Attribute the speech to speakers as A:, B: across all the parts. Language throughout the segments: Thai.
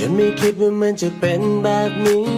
A: ฉันไม่คิดว่ามันจะเป็นแบบนี้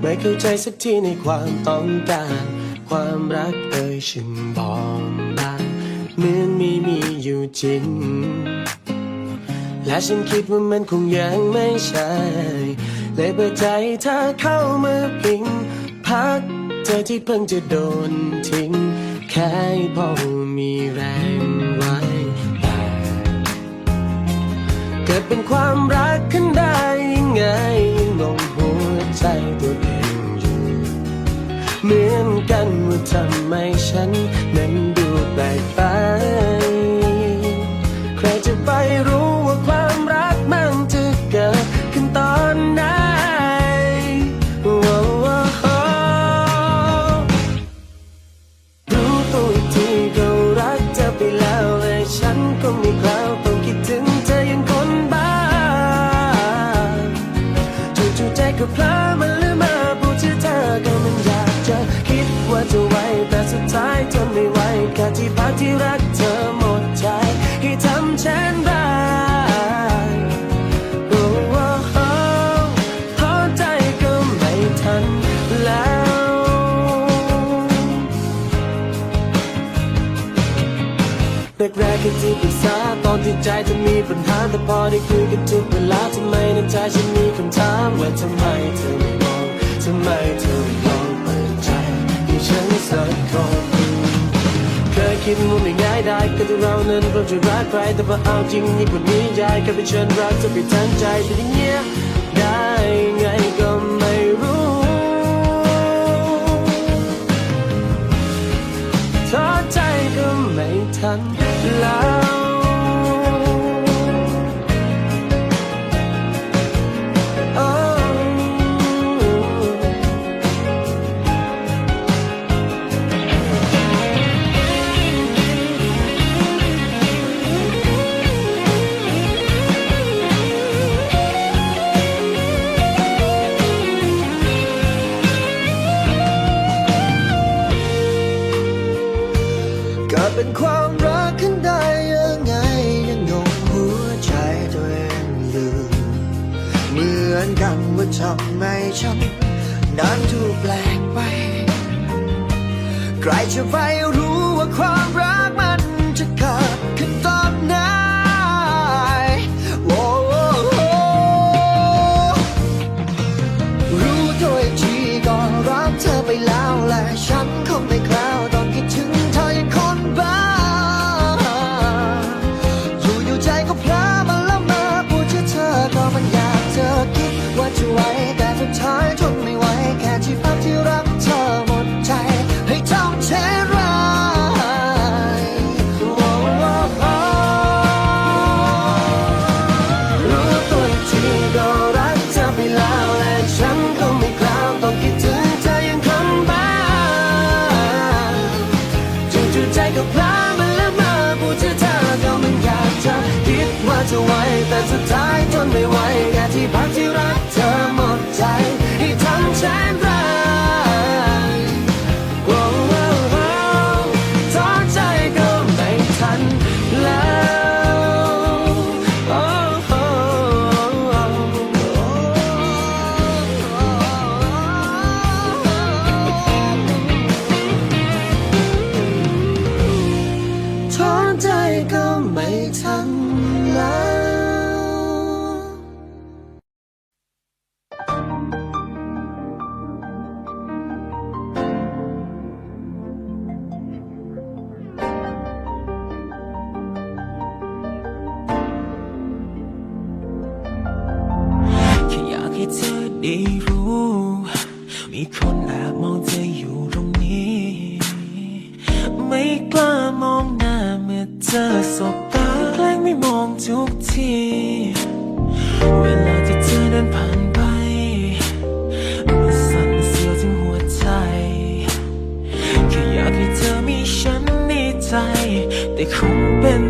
A: ไม่เข้าใจสักทีในความต้องการ ความรักเอ่ยฉันบอกบางเหมือนไม่มีอยู่จริง และฉันคิดว่ามันคงยังไม่ใช่ เลยเปิดใจให้เธอเข้ามาพิง พักเธอที่เพิ่งจะโดนทิ้ง แค่พอมีแรง กิดเป็นความรักขึ้นได้ยังไงยังงงหัวใจตัวเองอยู่เหมือนกันว่าทำไมฉันนั้นดูแปลกไป ใครจะไปรู้ ใจจะมีปัญหาแต่พอได้คุยกันทุกเวลาทำไมในใจฉันมีคำถามว่าทำไมเธอไม่มองทำไมเธอไม่ลองเปิดใจให้ฉันสักคนเคยคิดว่าไม่ง่ายได้ก็ที่เรานั้นเราจะรักใครแต่พอเอาจริงยิ่งกว่านี้ยายก็เป็นเชิญรักเธอไปทั้งใจแต่อย่างเงี้ย ทำไมฉันนั้นดูแปลกไป ใครจะไปรู้ว่าความรักมันจะเกิดขึ้นตอ แต่สุดท้ายทนไม่ไหวแค่ที่พักที่รักเธอหมดใจ ให้ทำแสนรัก ได้
B: รู้ มีคนแอบมองเธออยู่ตรงนี้ ไม่กล้ามองหน้าเมื่อเธอสบตาแกล้งไม่มองทุกที เวลาที่เธอเดินผ่านไปมันสั่นเสียวถึงหัวใจแค่อยากให้เธอมีฉันในใจ แต่คงเป็น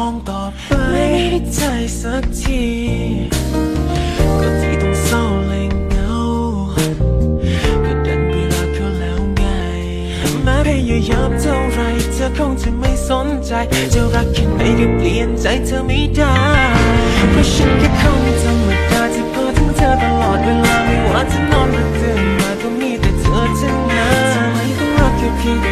B: องต่อไปไม่ให้ใจสักทีก็ที่ต้องเศร้าเลยเงาก็ดันไปรักเขาแล้วไงแม้พยายามเท่าไรเธอคงจะไม่สนใจจะรักแค่ไหนก็เปลี่ยนใจเธอไม่ได้เพราะฉันแค่คนธรรมดาที่เพ้อถึงเธอตลอดเวลาไม่ว่าจะนอนหรือตื่นมาก็มีแต่เธอทั้งนั้นทำไมต้องรักแค่เพียง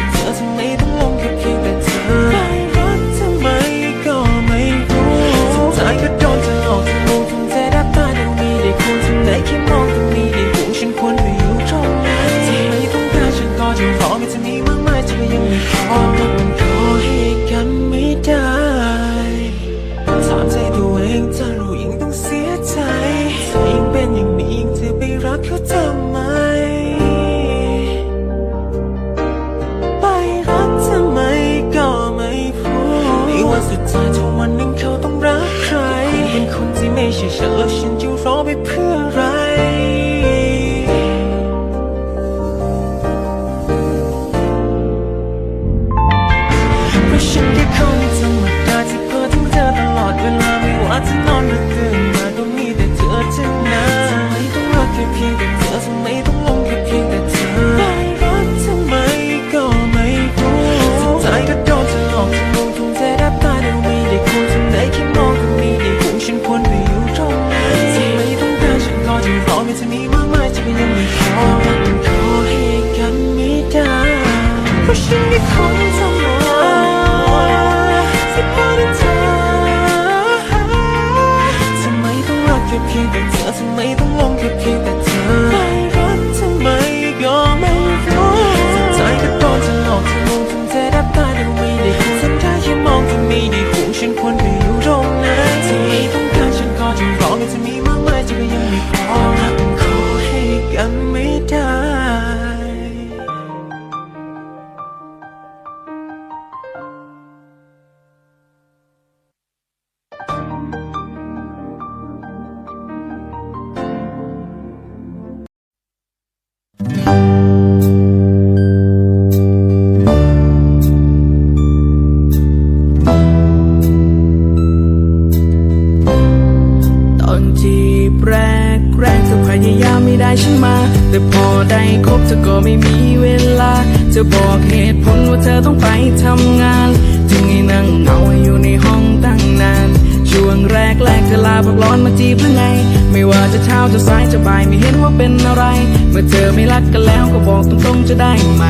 B: ฉันมา แต่พอได้ค
C: บเธอก็ไม่มีเวลา จะบอกเหตุผลว่าเธอต้องไปทำงาน จึงให้นั่งเหงาอยู่ในห้องตั้งนาน ช่วงแรกแรกเธอลาพักร้อนมาจีบหรือไง ไม่ว่าจะเช้าจะสายจะบ่ายไม่เห็นว่าเป็นอะไร เมื่อเธอไม่รักกันแล้วก็บอกตรงๆจะได้ไหม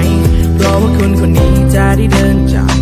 C: เพราะว่าคนคนนี้จะได้เดินจาก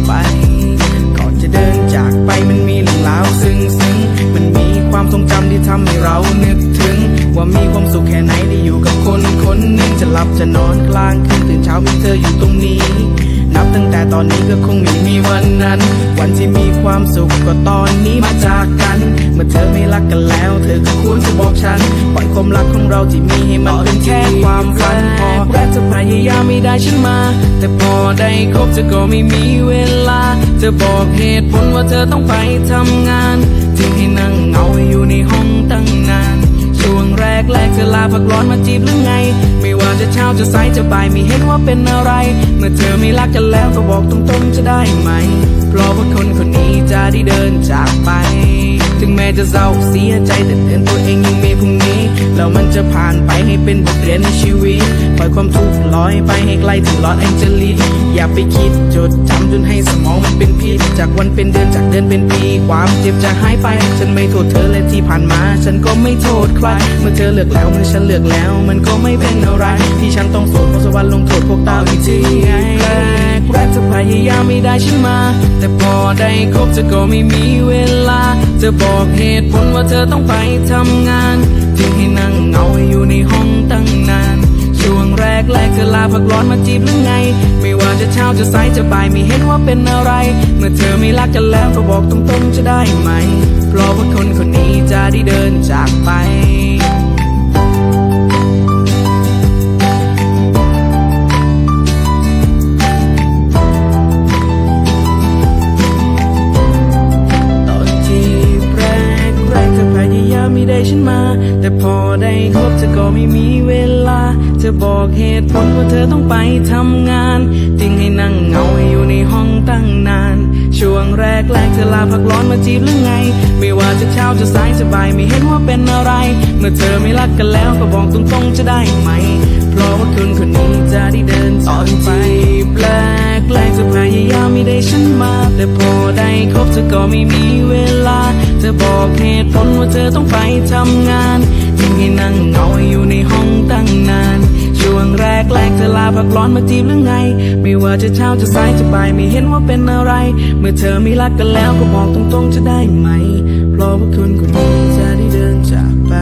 C: สุขก็ตอนนี้มาจากกัน เมื่อเธอไม่รักกันแล้ว เธอก็ควรจะบอกฉัน ปล่อยความรักของเราที่มีให้มันเป็นแค่ความฝันพอแรกเธอพยายามไม่ได้ฉันมา แต่พอได้คบเธอก็ไม่มีเวลาจะบอกเหตุผลว่าเธอต้องไปทำงาน จึงให้นั่งเหงาอยู่ในห้องตั้งนาน แรกแรกเธอลาพักร้อนมาจีบหรือไง ไม่ว่าจะเช้าจะสายจะบ่ายไม่เห็นว่าเป็นอะไร เมื่อเธอไม่รักกันแล้วก็บอกตรงๆจะได้ไหม เพราะว่าคนคนนี้จะได้เดินจากไป ถึงแม้จะเศร้าเสียใจแต่เตือนตัวเองยังมีพรุ่งนี้แล้วมันจะผ่านไปให้เป็นบทเรียนในชีวิตปล่อยความทุกข์ลอยไปให้ไกลถึงลอสแองเจลิสอย่าไปคิดจดจำจนให้สมองมันเป็นพิษ จากวันเป็นเดือนจากเดือนเป็นปี ความเจ็บจะหายไป ฉันไม่โทษเธอและที่ผ่านมา ฉันก็ไม่โทษใคร เมื่อเธอเลือกแล้วเมื่อฉันเลือกแล้ว มันก็ไม่เป็นอะไร ที่ฉันต้องโสดเพราะสวรรค์ลงโทษพวกตาอีกทีไงแรกแรกเธอพยายามไม่ได้ฉันมา แต่พอได้คบเธอก็ไม่มีเวลาจะบอกเหตุผลว่าเธอต้องไปทำงาน จึงให้นั่งเงาอยู่ในห้องตั้งนาน แรกแรกเธอลาพักร้อนมาจีบหรือไง ไม่ว่าจะเช้าจะสายจะบ่ายไม่เห็นว่าเป็นอะไร เมื่อเธอไม่รักกันแล้วก็บอกตรงๆจะได้ไหม เพราะว่าคนคนนี้จะได้เดินจากไป อต้องไปทำงานจึงให้นั่งเหงาอยู่ในห้องตั้งนาน ช่วงแรกแรกเธอลาพักร้อนมาจีบหรือไง ไม่ว่าจะเช้าจะสายจะบ่ายไม่เห็นว่าเป็นอะไร เมื่อเธอไม่รักกันแล้วก็บอกตรงๆจะได้ไหม เพราะว่าคนคนนี้จะได้เดินจากไปแปลกแปลแต่พอได้คบเธอก็ไม่มีเวลา เธอบอกเหตุผลว่าเธอต้องไปทำงานทิ้งให้นั่งเหงาอยู่ในห้องตั้งนาน วงแรกแรกเธอลาพักร้อนมาจีบหรือไง ไม่ว่าจะเช้าจะสายจะบ่ายไม่เห็นว่าเป็นอะไร เมื่อเธอไม่รักกันแล้วก็บอกตรงๆจะได้ไหม เพราะว่าคุณคนนี้จะได้เดินจากไป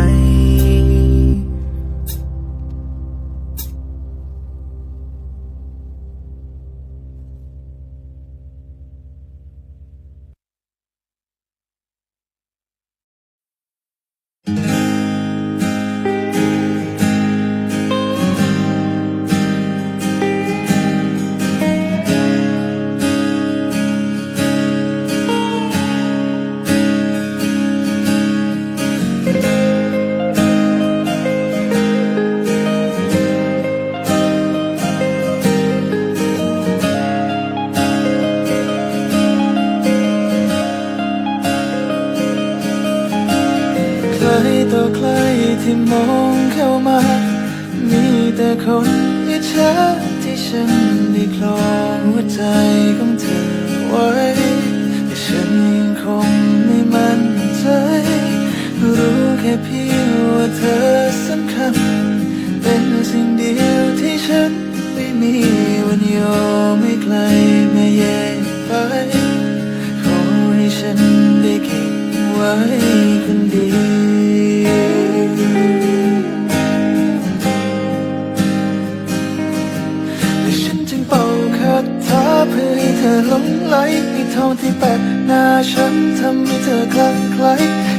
D: ฉันทำให้เธอคลั่งไคล้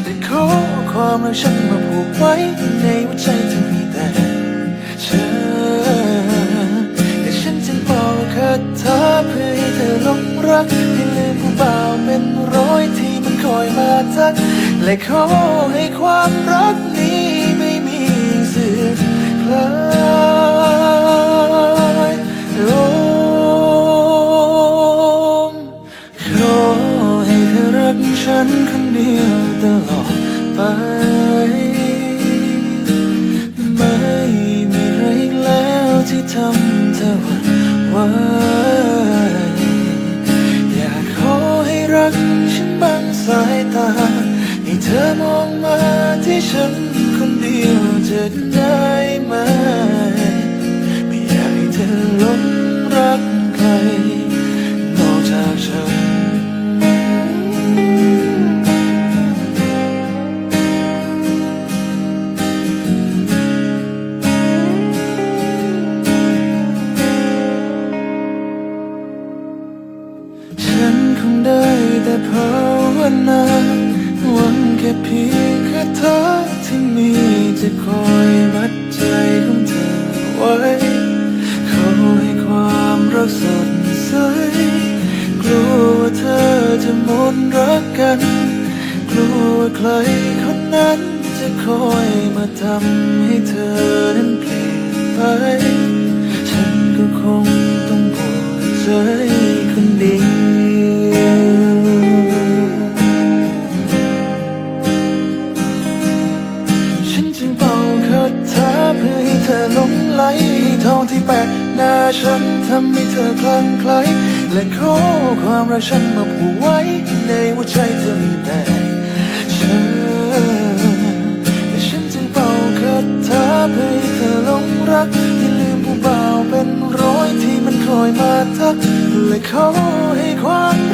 D: แต่ขอความรักฉันมาผูกไว้ ในหัวใจเธอมีแต่เธอแต่ฉันจึงเป่าคาถาเพื่อให้เธอหลงรักให้ลืมผู้บ่าวเป็นร้อยที่มันคอยมาทัก และขอให้ความรักนี้ไม่มีเสื่อมคลา ฉันคนเดียวตลอดไป ไม่มีใครแล้วที่ทำเธอหวั่นไหวอยากขอให้รักฉันบางสายตา ให้เธอมองมาที่ฉันคนเดียวจะได้ไหม ไม่อยากให้เธอหลงรักใคร ว่าใครคนนั้นจะคอยมาทำให้เธอนั้นเปลี่ยนไป ฉันก็คงต้องปวดใจคนเดียวฉันจึงเป่าคาถาเพื่อให้เธอหลงไหลทองที่แปะหน้าฉันทำให้เธอคลั่งไคล้และขอความรักฉันมาผูกไว้ในหัวใจเธอมีแต่ และ